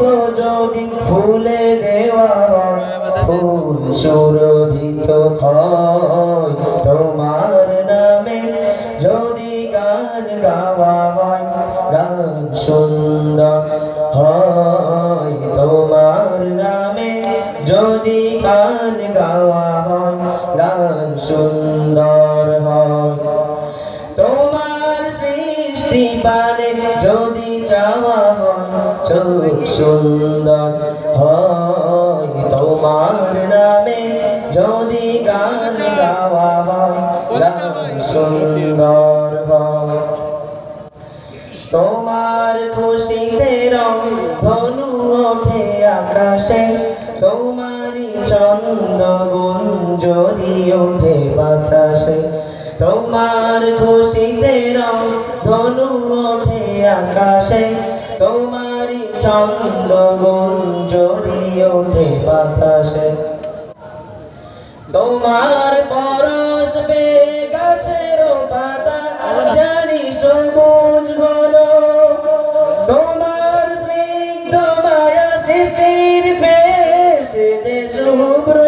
গন্ধ যদি ফুলে দেওয়া, ফুল সুরভিত হয়। তোমার নামে যদি গান গাওয়া হয়, গান সুন্দর হয়। তোমার নামে যদি গান গাওয়া হয়, গান সুন্দর হয়। তোমার সৃষ্টি পানে যদি চাওয়া সুন্দর হয়। তোমার নামে যদি গান গাওয়া সুন্দর তোমার রং ধনু ওঠে আকাশে, তোমারই চন্দ্র গুঞ্জরি ওঠে বাতাসে। তোমার খুশিতে রং ধনু ওঠে আকাশে তোমারই চন্দ্র গুঞ্জরি ওঠে বাতাসে তোমার পরশ গাছের পাতা জানি সবুজ ঘন তোমার স্নিগ্ধ মায়া শিশির বেশ যে শুভ্র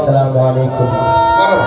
আসসালামু আলাইকুম।